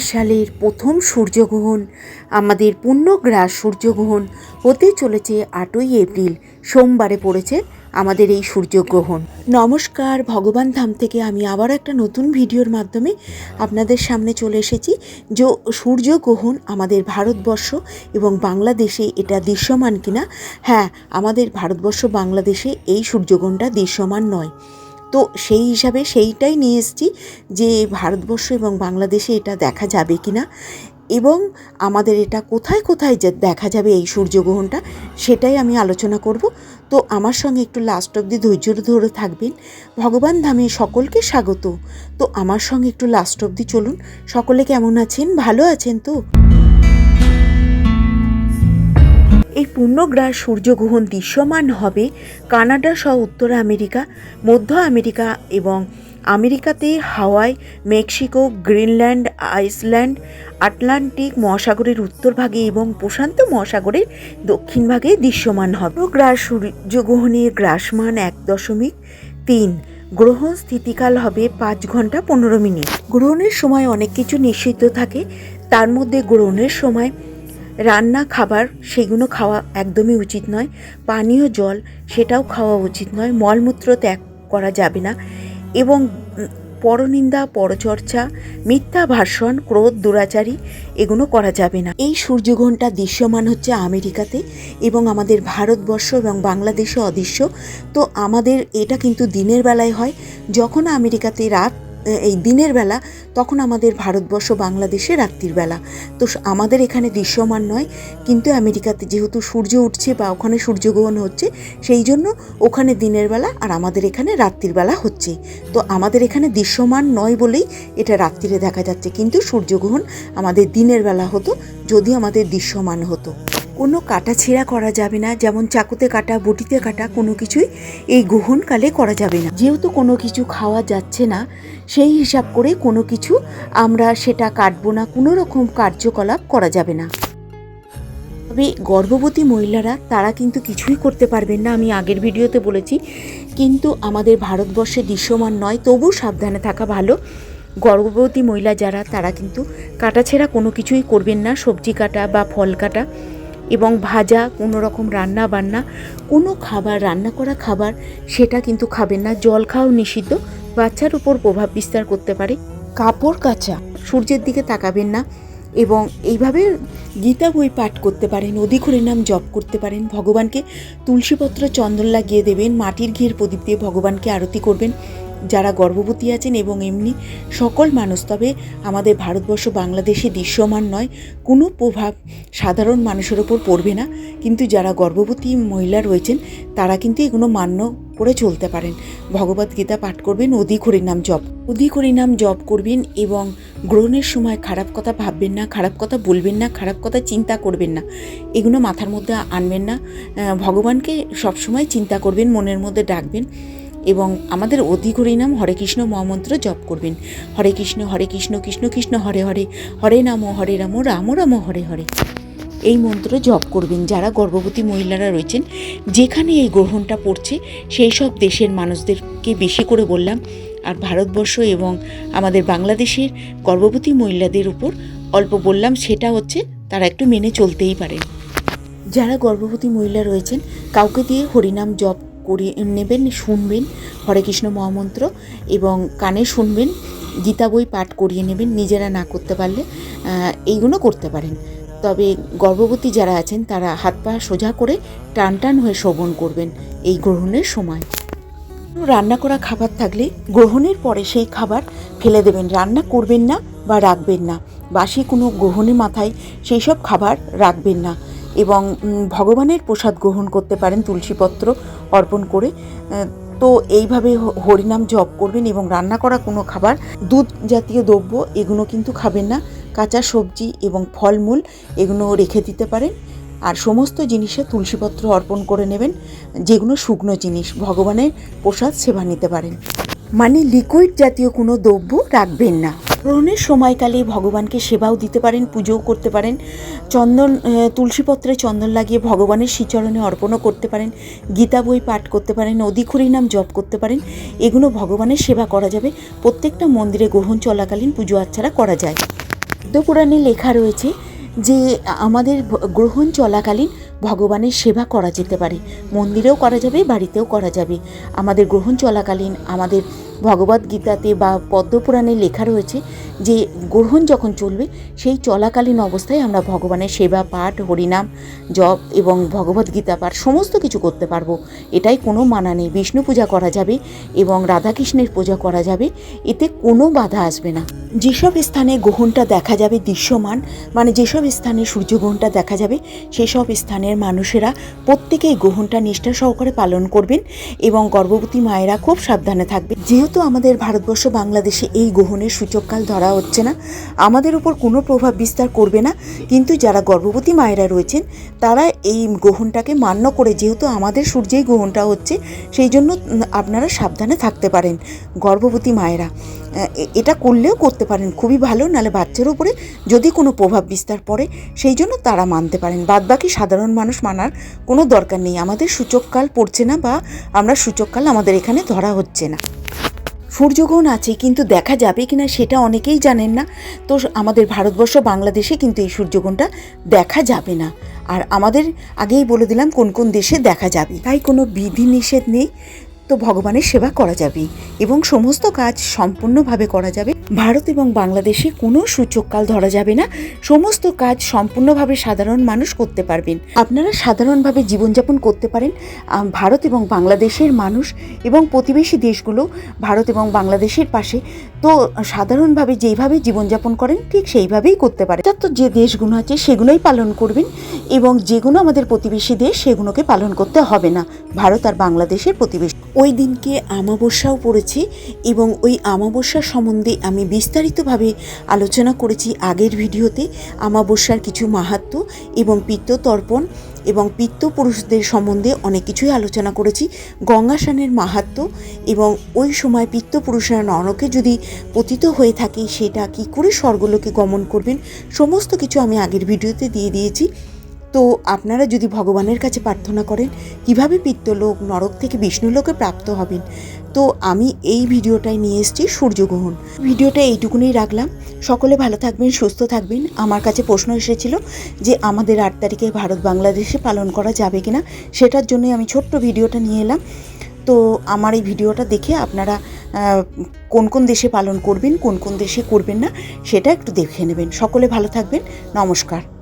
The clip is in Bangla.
সালের প্রথম সূর্যগ্রহণ, আমাদের পূর্ণগ্রাস সূর্যগ্রহণ হতে চলেছে আটই এপ্রিল। সোমবারে পড়েছে আমাদের এই সূর্যগ্রহণ। নমস্কার, ভগবান ধাম থেকে আমি আবার একটা নতুন ভিডিওর মাধ্যমে আপনাদের সামনে চলে এসেছি। যে, সূর্যগ্রহণ আমাদের ভারতবর্ষ এবং বাংলাদেশে এটা দৃশ্যমান কিনা? হ্যাঁ আমাদের ভারতবর্ষ, বাংলাদেশে এই সূর্যগ্রহণটা দৃশ্যমান নয়। তো সেই হিসাবে সেইটাই নিয়ে এসেছি যে ভারতবর্ষ এবং বাংলাদেশে এটা দেখা যাবে কি না। এবং আমাদের এটা কোথায় কোথায় যে দেখা যাবে এই সূর্যগ্রহণটা, সেটাই আমি আলোচনা করব। তো আমার সঙ্গে একটু লাস্ট অবধি ধৈর্য ধরে থাকবেন। ভগবান ধামে সকলকে স্বাগত। তো আমার সঙ্গে একটু লাস্ট অব্দি চলুন। সকলে কেমন আছেন? ভালো আছেন তো? এই পূর্ণগ্রাস সূর্যগ্রহণ দৃশ্যমান হবে কানাডা সহ উত্তর আমেরিকা, মধ্য আমেরিকা এবং আমেরিকাতে Hawaii, Mexico, Greenland, Iceland, Atlantic মহাসাগরের উত্তর ভাগে এবং প্রশান্ত মহাসাগরের দক্ষিণ ভাগে দৃশ্যমান হবে। গ্রাস সূর্যগ্রহণের গ্রাসমান এক দশমিক তিন। গ্রহণ স্থিতিকাল হবে পাঁচ ঘণ্টা পনেরো মিনিট। গ্রহণের সময় অনেক কিছু নিষিদ্ধ থাকে। তার মধ্যে গ্রহণের সময় রান্না, খাবার সেগুলো খাওয়া একদমই উচিত নয়। পানীয় জল সেটাও খাওয়া উচিত নয়। মলমূত্র ত্যাগ করা যাবে না। এবং পরনিন্দা, পরচর্চা, মিথ্যা ভাষণ, ক্রোধ, দুরাচারী এগুলো করা যাবে না। এই সূর্যগ্রহণটা দৃশ্যমান হচ্ছে আমেরিকাতে এবং আমাদের ভারতবর্ষ এবং বাংলাদেশে অদৃশ্য। তো আমাদের এটা কিন্তু দিনের বেলায় হয়। যখন আমেরিকাতে রাত এই দিনের বেলা তখন আমাদের ভারতবর্ষ বাংলাদেশে রাত্রির বেলা। তো আমাদের এখানে দৃশ্যমান নয়, কিন্তু আমেরিকাতে যেহেতু সূর্য উঠছে বা ওখানে সূর্যগ্রহণ হচ্ছে, সেই জন্য ওখানে দিনের বেলা আর আমাদের এখানে রাত্রির বেলা হচ্ছে। তো আমাদের এখানে দৃশ্যমান নয় বলেই এটা রাত্রিরে দেখা যাচ্ছে, কিন্তু সূর্যগ্রহণ আমাদের দিনের বেলা হতো, যদি আমাদের দৃশ্যমান হতো। কোনো কাটা ছেঁড়া করা যাবে না, যেমন চাকুতে কাটা, বটিতে কাটা, কোনো কিছুই এই গ্রহণকালে করা যাবে না। যেহেতু কোনো কিছু খাওয়া যাচ্ছে না, সেই হিসাব করে কোনো কিছু আমরা সেটা কাটবো না, কোনো রকম কার্যকলাপ করা যাবে না। তবে গর্ভবতী মহিলারা, তারা কিন্তু কিছুই করতে পারবেন না, আমি আগের ভিডিওতে বলেছি। কিন্তু আমাদের ভারতবর্ষে দৃশ্যমান নয়, তবু সাবধানে থাকা ভালো। গর্ভবতী মহিলা যারা, তারা কিন্তু কাটাছেঁড়া কোনো কিছুই করবেন না, সবজি কাটা বা ফল কাটা। এবং ভাজা কোনো রকম রান্না বান্না, কোনো খাবার, রান্না করা খাবার, সেটা কিন্তু খাবেন না। জল খাওয়াও নিষিদ্ধ। বাচ্চার উপর প্রভাব বিস্তার করতে পারে। কাপড় কাচা, সূর্যের দিকে তাকাবেন না এবং এইভাবে গীতা বই পাঠ করতে পারেন অধিক নাম জপ করতে পারেন। ভগবানকে তুলসীপত্র চন্দন লাগিয়ে দেবেন, মাটির ঘির প্রদীপ দিয়ে ভগবানকে আরতি করবেন। যারা গর্ভবতী আছেন এবং এমনি সকল মানুষ, তবে আমাদের ভারতবর্ষ বাংলাদেশে দৃশ্যমান নয়। কোনো প্রভাব সাধারণ মানুষের ওপর পড়বে না। কিন্তু যারা গর্ভবতী মহিলা রয়েছেন, তারা কিন্তু এগুলো মান্য করে চলতে পারেন। ভগবত গীতা পাঠ করবেন, অধিক নাম জপ, অধিক নাম জপ করবেন এবং গ্রহণের সময় খারাপ কথা ভাববেন না, খারাপ কথা বলবেন না, খারাপ কথা চিন্তা করবেন না। এগুলো মাথার মধ্যে আনবেন না। ভগবানকে সবসময় চিন্তা করবেন, মনের মধ্যে ডাকবেন। এবং আমাদের অধিক নাম হরে কৃষ্ণ মহামন্ত্র জপ করবেন। হরে কৃষ্ণ হরে কৃষ্ণ কৃষ্ণ কৃষ্ণ, হরে হরে। হরে নাম, হরে রাম রাম রাম, হরে হরে। এই মন্ত্র জপ করবেন যারা গর্ভবতী মহিলারা রয়েছেন। যেখানে এই গ্রহণটা পড়ছে, সেই সব দেশের মানুষদেরকে বেশি করে বললাম। আর ভারতবর্ষ এবং আমাদের বাংলাদেশের গর্ভবতী মহিলাদের উপর অল্প বললাম, সেটা হচ্ছে তারা একটু মেনে চলতেই পারেন। যারা গর্ভবতী মহিলা রয়েছেন, কাউকে দিয়ে হরিনাম জপ করিয়ে নেবেন, শুনবেন হরে কৃষ্ণ মহামন্ত্র এবং কানে শুনবেন, গীতা বই পাঠ করিয়ে নেবেন, নিজেরা না করতে পারলে এইগুলো করতে পারেন। তবে গর্ভবতী যারা আছেন, তারা হাত পা সোজা করে টান টান হয়ে শোভন করবেন এই গ্রহণের সময়। রান্না করা খাবার থাকলে গ্রহণের পরে সেই খাবার ফেলে দেবেন। রান্না করবেন না বা রাখবেন না। বাসি কোনো গ্রহণের মাথায় সেই সব খাবার রাখবেন না। এবং ভগবানের প্রসাদ গ্রহণ করতে পারেন, তুলসীপত্র অর্পণ করে। তো এইভাবে হরিনাম জপ করবেন এবং রান্না করা কোনো খাবার, দুধ জাতীয় দ্রব্য, এগুলো কিন্তু খাবেন না। কাঁচা সবজি এবং ফলমূল এগুলো রেখে দিতে পারেন। আর সমস্ত জিনিসে তুলসীপত্র অর্পণ করে নেবেন, যেগুলো শুকনো জিনিস, ভগবানের প্রসাদ সেবা নিতে পারেন। মানে লিকুইড জাতীয় কোনো দ্রব্য রাখবেন না। গ্রহণের সময়কালে ভগবানকে সেবাও দিতে পারেন, পুজোও করতে পারেন। চন্দন তুলসীপত্রে চন্দন লাগিয়ে ভগবানের শ্রীচরণে অর্পণও করতে পারেন, গীতা বই পাঠ করতে পারেন অধিখুরি নাম জপ করতে পারেন, এগুলো ভগবানের সেবা করা যাবে। প্রত্যেকটা মন্দিরে গ্রহণ চলাকালীন পুজো আচ্ছারা করা যায়। পদ্মপুরাণে লেখা রয়েছে যে, আমাদের গ্রহণ চলাকালীন ভগবানের সেবা করা যেতে পারে। মন্দিরেও করা যাবে, বাড়িতেও করা যাবে। আমাদের গ্রহণ চলাকালীন আমাদের ভগবদ গীতাতে বা পদ্মপুরাণে লেখা রয়েছে যে গ্রহণ যখন চলবে, সেই চলাকালীন অবস্থায় আমরা ভগবানের সেবা পাঠ, হরিনাম, জপ এবং ভগবদ গীতা পাঠ সমস্ত কিছু করতে পারব। এটাই কোনো মানা নেই। বিষ্ণু পূজা করা যাবে এবং রাধাকৃষ্ণের পূজা করা যাবে। এতে কোনো বাধা আসবে না। যেসব স্থানে গ্রহণটা দেখা যাবে দৃশ্যমান মানে যেসব স্থানে সূর্যগ্রহণটা দেখা যাবে, সেসব স্থানের মানুষেরা প্রত্যেকেই গ্রহণটা নিষ্ঠা সহকারে পালন করবেন এবং গর্ভবতী মায়েরা খুব সাবধানে থাকবে যেহেতু আমাদের ভারতবর্ষ বাংলাদেশে এই গ্রহণের সূচককাল ধরা হচ্ছে না। আমাদের উপর কোনো প্রভাব বিস্তার করবে না। কিন্তু যারা গর্ভবতী মায়েরা রয়েছেন, তারা এই গ্রহণটাকে মান্য করে যেহেতু আমাদের সূর্যেই গ্রহণটা হচ্ছে, সেই জন্য আপনারা সাবধানে থাকতে পারেন গর্ভবতী মায়েরা। এটা করলেও করতে পারেন, খুবই ভালো নালে বাচ্চার উপরে যদি কোনো প্রভাব বিস্তার পড়ে, সেই জন্য তারা মানতে পারেন। বাদবাকি সাধারণ মানুষ মানার কোনো দরকার নেই। আমাদের সূচককাল পড়ছে না বা আমরা সূচককাল আমাদের এখানে ধরা হচ্ছে না। সূর্যগ্রহণ আছে, কিন্তু দেখা যাবে কি না সেটা অনেকেই জানেন না। তো আমাদের ভারতবর্ষ, বাংলাদেশে কিন্তু এই সূর্যগ্রহণটা দেখা যাবে না। আর আমাদের আগেই বলে দিলাম কোন কোন দেশে দেখা যাবে। তাই কোনো বিধি নিষেধ নেই। তো ভগবানের সেবা করা যাবে এবং সমস্ত কাজ সম্পূর্ণভাবে করা যাবে। ভারত এবং বাংলাদেশে কোনো সূচককাল ধরা যাবে না। সমস্ত কাজ সম্পূর্ণভাবে সাধারণ মানুষ করতে পারবেন। আপনারা সাধারণভাবে জীবনযাপন করতে পারেন। ভারত এবং বাংলাদেশের মানুষ এবং প্রতিবেশী দেশগুলো ভারত এবং বাংলাদেশের পাশে। তো সাধারণভাবে যেইভাবে জীবনযাপন করেন, ঠিক সেইভাবেই করতে পারে। অর্থাৎ তো যে দেশগুলো আছে, সেগুলোই পালন করবেন এবং যেগুলো আমাদের প্রতিবেশী দেশ, সেগুলোকে পালন করতে হবে না। ভারত আর বাংলাদেশের প্রতিবেশী। ওই দিনকে আমাবস্যাও পড়েছে এবং ওই আমাবস্যা সম্বন্ধে আমি বিস্তারিতভাবে আলোচনা করেছি আগের ভিডিওতে। আমাবস্যার কিছু মাহাত্ম্য এবং পিত্ততর্পণ এবং পিত্তপুরুষদের সম্বন্ধে অনেক কিছুই আলোচনা করেছি। গঙ্গা স্নানের মাহাত্ম্য এবং ওই সময় পিত্তপুরুষরা নরকে যদি পতিত হয়ে থাকে, সেটা কি করে স্বর্গলোকে গমন করবেন? সমস্ত কিছু আমি আগের ভিডিওতে দিয়ে দিয়েছি। তো আপনারা যদি ভগবানের কাছে প্রার্থনা করেন, কীভাবে পিত্তলোক নরক থেকে বিষ্ণুলোকে প্রাপ্ত হবেন? তো আমি এই ভিডিওটাই নিয়ে এসেছি সূর্যগ্রহণ। ভিডিওটা এইটুকুনি রাখলাম। সকলে ভালো থাকবেন, সুস্থ থাকবেন। আমার কাছে প্রশ্ন এসেছিল যে আমাদের আট তারিখে ভারত বাংলাদেশে পালন করা যাবে কিনা, সেটার জন্য আমি ছোট্ট ভিডিওটা নিয়ে এলাম। তো আমার এই ভিডিওটা দেখে আপনারা কোন কোন দেশে পালন করবেন, কোন কোন দেশে করবেন না, সেটা একটু দেখে নেবেন। সকলে ভালো থাকবেন। নমস্কার।